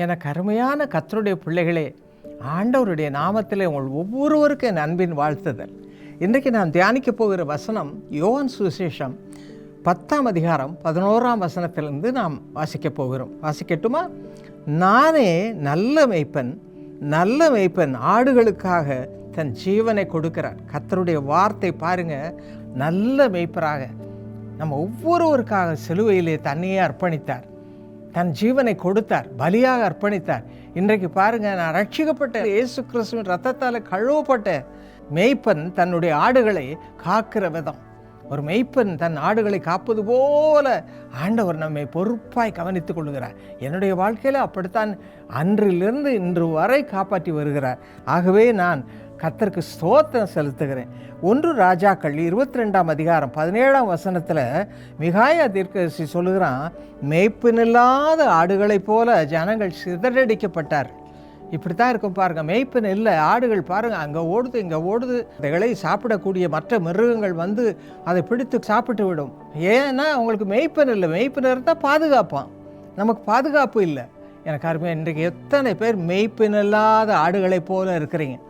எனக்கு அருமையான கத்தருடைய பிள்ளைகளே ஆண்டவருடைய நாமத்தில் உங்கள் ஒவ்வொருவருக்கும் என் அன்பின் வாழ்த்துதல். இன்றைக்கு நான் தியானிக்க போகிற வசனம் யோவான் சுவிசேஷம் பத்தாம் அதிகாரம் பதினோராம் வசனத்திலிருந்து நாம் வாசிக்க போகிறோம். வாசிக்கட்டுமா? நானே நல்ல மெய்ப்பன் நல்ல மெய்ப்பன் ஆடுகளுக்காக தன் ஜீவனை கொடுக்கிறார். கத்தருடைய வார்த்தை பாருங்க நல்ல மெய்ப்பராக நம்ம ஒவ்வொருவருக்காக சிலுவையிலே தன்னையே அர்ப்பணித்தார். தன் ஜீவனை கொடுத்தார் பலியாக அர்ப்பணித்தார். இன்றைக்கு பாருங்க நான் ரட்சிக்கப்பட்ட இயேசு கிறிஸ்துவின் ரத்தத்தால் கழுவப்பட்ட மெய்ப்பன் தன்னுடைய ஆடுகளை காக்கிற விதம். ஒரு மெய்ப்பன் தன் ஆடுகளை காப்பது போல ஆண்டவர் நம்மை பொறுப்பாய் கவனித்துக் கொள்கிறார். என்னுடைய வாழ்க்கையில் அப்படித்தான் அன்றிலிருந்து இன்று வரை காப்பாற்றி வருகிறார். ஆகவே நான் கத்தருக்கு ஸ்தோத்திரம் செலுத்துகிறேன். ஒன்று ராஜாக்கள் இருபத்தி ரெண்டாம் அதிகாரம் பதினேழாம் வசனத்தில் மிகாயா தீர்க்கதரிசி சொல்லுகிறான் மெய்ப்பினில்லாத ஆடுகளைப் போல ஜனங்கள் சிதறடிக்கப்பட்டார் இப்படி தான் இருக்கும் பாருங்கள் மேய்ப்பன் இல்லை ஆடுகள் பாருங்கள் அங்கே ஓடுது இங்கே ஓடுது. அதைகளை சாப்பிடக்கூடிய மற்ற மிருகங்கள் வந்து அதை பிடித்து சாப்பிட்டு விடும். ஏன்னா அவங்களுக்கு மேய்ப்பன் இல்லை மேய்ப்பன் இருந்தால் பாதுகாப்பான். நமக்கு பாதுகாப்பு இல்லை. எனக்கு அருமையாக இன்றைக்கு எத்தனை பேர் மெய்ப்பின் இல்லாத ஆடுகளைப் போல இருக்கிறீங்க?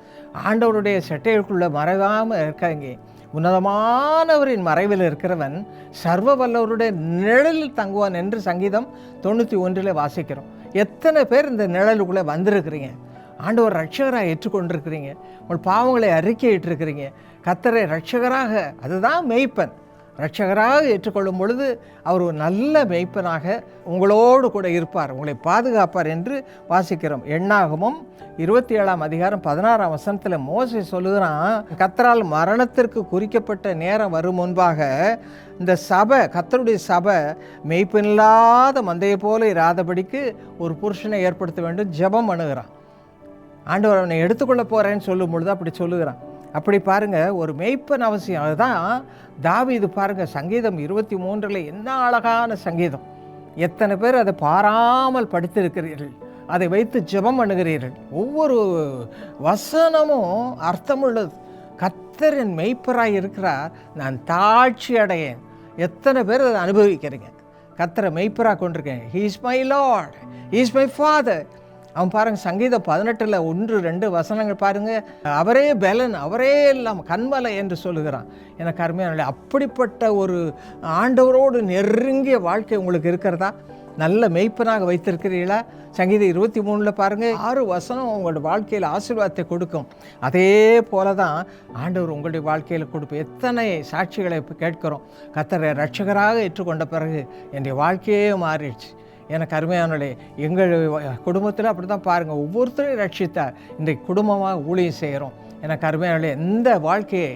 ஆண்டவருடைய செட்டைகளுக்குள்ளே மறைவாமல் இருக்காங்க உன்னதமானவரின் மறைவில் இருக்கிறவன் சர்வ வல்லவருடைய நிழலில் தங்குவான் என்று சங்கீதம் தொண்ணூற்றி ஒன்றில் வாசிக்கிறோம். எத்தனை பேர் இந்த நிழலுக்குள்ளே வந்திருக்கிறீங்க? ஆண்டவர் ரட்சகராக ஏற்றுக்கொண்டிருக்கிறீங்க. உங்கள் பாவங்களை அறிக்கையிட்டிருக்கிறீங்க. கத்தரை ரட்சகராக அதுதான் மெய்ப்பன். ரட்சகராக ஏற்றுக்கொள்ளும் பொழுது அவர் ஒரு நல்ல மெய்ப்பனாக உங்களோடு கூட இருப்பார். உங்களை பாதுகாப்பார் என்று வாசிக்கிறோம். எண்ணாகமும் இருபத்தி ஏழாம் அதிகாரம் பதினாறாம் வசனத்தில் மோசை சொல்லுகிறான் கத்தரால் மரணத்திற்கு குறிக்கப்பட்ட நேரம் வரும் முன்பாக இந்த சபை கத்தருடைய சபை மெய்ப்பனில்லாத மந்தையை போல இராதபடிக்கு ஒரு புருஷனை ஏற்படுத்த வேண்டும். ஜெபம் அணுகிறான் ஆண்டவர் அவனை எடுத்துக்கொள்ள போகிறேன்னு சொல்லும் பொழுது அப்படி சொல்லுகிறான். அப்படி பாருங்கள் ஒரு மெய்ப்பன் அவசியம். அதுதான் தாவி இது பாருங்கள் சங்கீதம் இருபத்தி மூன்றில் என்ன அழகான சங்கீதம். எத்தனை பேர் அதை பாராமல் படித்திருக்கிறீர்கள் அதை வைத்து ஜெபம் பண்ணுகிறீர்கள். ஒவ்வொரு வசனமும் அர்த்தமுள்ளது. கத்தரின் மெய்ப்பராக இருக்கிறார் நான் தாழ்ச்சி அடையேன். எத்தனை பேர் அதை அனுபவிக்கிறீங்க? கத்தரை மெய்ப்பராக கொண்டிருக்கேன். He's my lord he's my father அவன் பாருங்க சங்கீதம் பதினெட்டில் ஒன்று ரெண்டு வசனங்கள் பாருங்க. அவரே பலன் அவரே எல்லாம் கண்மலை என்று சொல்லுகிறான். எனக்கு அருமையான அப்படிப்பட்ட ஒரு ஆண்டவரோடு நெருங்கிய வாழ்க்கை உங்களுக்கு இருக்கிறதா? நல்ல மெய்ப்பனாக வைத்திருக்கிறீர்களா? சங்கீதம் இருபத்தி மூணில் பாருங்கள் ஆறு வசனம் உங்களோட வாழ்க்கையில் ஆசீர்வாதத்தை கொடுக்கும். அதே போல தான் ஆண்டவர் உங்களுடைய வாழ்க்கையில் கொடுப்போம் எத்தனை சாட்சிகளை இப்போ கேட்கிறோம். கத்தரை ரட்சகராக ஏற்றுக்கொண்ட பிறகு என்னுடைய வாழ்க்கையே மாறிடுச்சு. எனக்கு அருமையானே எங்கள் குடும்பத்தில் அப்படி தான் பாருங்கள் ஒவ்வொருத்தரையும் ரட்சித்தார் இன்றைக்கு குடும்பமாக ஊழியம் செய்கிறோம். எனக்கு அருமையானே இந்த வாழ்க்கையை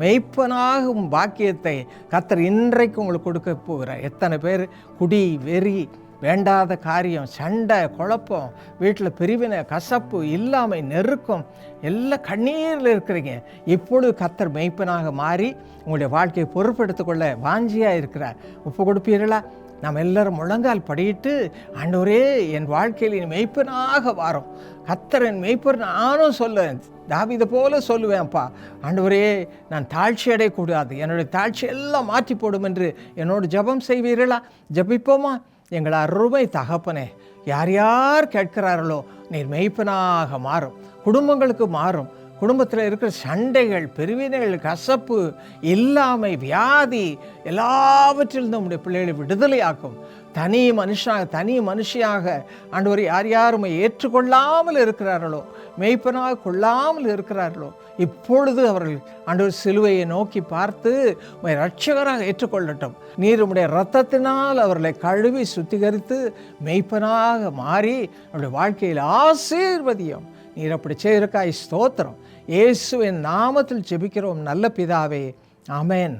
மெய்ப்பனாகும் பாக்கியத்தை கத்தர் இன்றைக்கு உங்களுக்கு கொடுக்க போகிறார். எத்தனை பேர் குடி வெறி வேண்டாத காரியம் சண்டை குழப்பம் வீட்டில் பிரிவினை கசப்பு இல்லாமை நெருக்கம் எல்லாம் கண்ணீரில் இருக்கிறீங்க. இப்பொழுது கத்தர் மெய்ப்பனாக மாறி உங்களுடைய வாழ்க்கையை பொறுப்பெடுத்துக்கொள்ள வாஞ்சியாக இருக்கிறார். ஒப்பு கொடுப்பீர்களா? நாம் எல்லாரும் முழங்கால் படியிட்டு ஆண்டவரே என் வாழ்க்கையில் நீ மெய்ப்பனாக வாரோம். கத்தரன் மெய்ப்பர் நானும் சொல்லுவேன். தாவிதை போல சொல்லுவேன்ப்பா. ஆண்டவரே நான் தாழ்ச்சி அடையக்கூடாது. என்னுடைய தாழ்ச்சி எல்லாம் மாற்றி போடும் என்று என்னோடு ஜபம் செய்வீர்களா? ஜபிப்போமா? எங்கள் அருமை தகப்பனே யார் யார் கேட்கிறார்களோ நீர் மெய்ப்பனாக மாறும். குடும்பங்களுக்கு மாறும். குடும்பத்தில் இருக்கிற சண்டைகள் பெருவினைகள் கசப்பு இல்லாமை வியாதி எல்லாவற்றிலும் நம்முடைய பிள்ளைகளை விடுதலையாக்கும். தனி மனுஷனாக தனி மனுஷியாக ஆண்டவர் யார் யாருமே ஏற்றுக்கொள்ளாமல் இருக்கிறார்களோ மெய்ப்பனாக கொள்ளாமல் இருக்கிறார்களோ இப்பொழுது அவர்கள் ஆண்டவர் சிலுவையை நோக்கி பார்த்து உமை ரட்சகராக ஏற்றுக்கொள்ளட்டும். நீர் உடைய ரத்தத்தினால் அவர்களை கழுவி சுத்திகரித்து மெய்ப்பனாக மாறி நம்முடைய வாழ்க்கையில் ஆசீர்வதியம். நீர் அப்படி செய்திருக்காய் ஸ்தோத்திரம். இயேசுவின் நாமத்தில் ஜெபிக்கிறோம். நல்ல பிதாவே. அமேன்